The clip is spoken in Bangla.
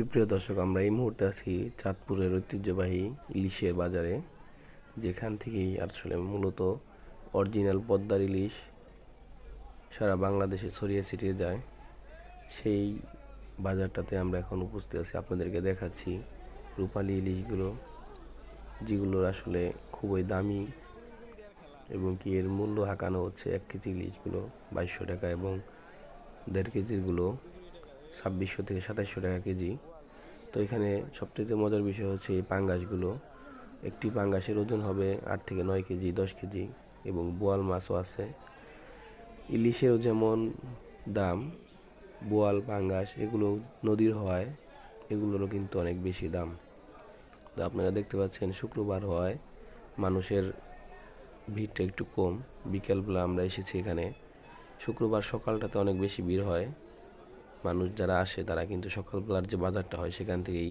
সুপ্রিয় দর্শক, আমরা এই মুহূর্তে আছি চাঁদপুরের ঐতিহ্যবাহী ইলিশের বাজারে, যেখান থেকেই আসলে মূলত অরিজিনাল পদ্মার ইলিশ সারা বাংলাদেশে ছড়িয়ে ছিটিয়ে যায়। সেই বাজারটাতে আমরা এখন উপস্থিত আছি। আপনাদেরকে দেখাচ্ছি রূপালী ইলিশগুলো, যেগুলোর আসলে খুবই দামি এবং কি এর মূল্য হাঁকানো হচ্ছে এক কেজি ইলিশগুলো বাইশশো টাকা এবং দেড় কেজিরগুলো ছাব্বিশশো থেকে সাতাশশো টাকা কেজি। তো এখানে সবচেয়ে মজার বিষয় হচ্ছে এই পাঙ্গাসগুলো। একটি পাঙ্গাসের ওজন হবে আট থেকে নয় কেজি, দশ কেজি এবং বোয়াল মাছও আছে। ইলিশেরও যেমন দাম, বোয়াল, পাঙ্গাস এগুলো নদীর হওয়ায় এগুলোরও কিন্তু অনেক বেশি দাম। তো আপনারা দেখতে পাচ্ছেন শুক্রবার হওয়ায় মানুষের ভিড়টা একটু কম। বিকেলবেলা আমরা এসেছি এখানে। শুক্রবার সকালটাতে অনেক বেশি ভিড় হয়। মানুষ যারা আসে তারা কিন্তু সকালবেলার যে বাজারটা হয় সেখান থেকেই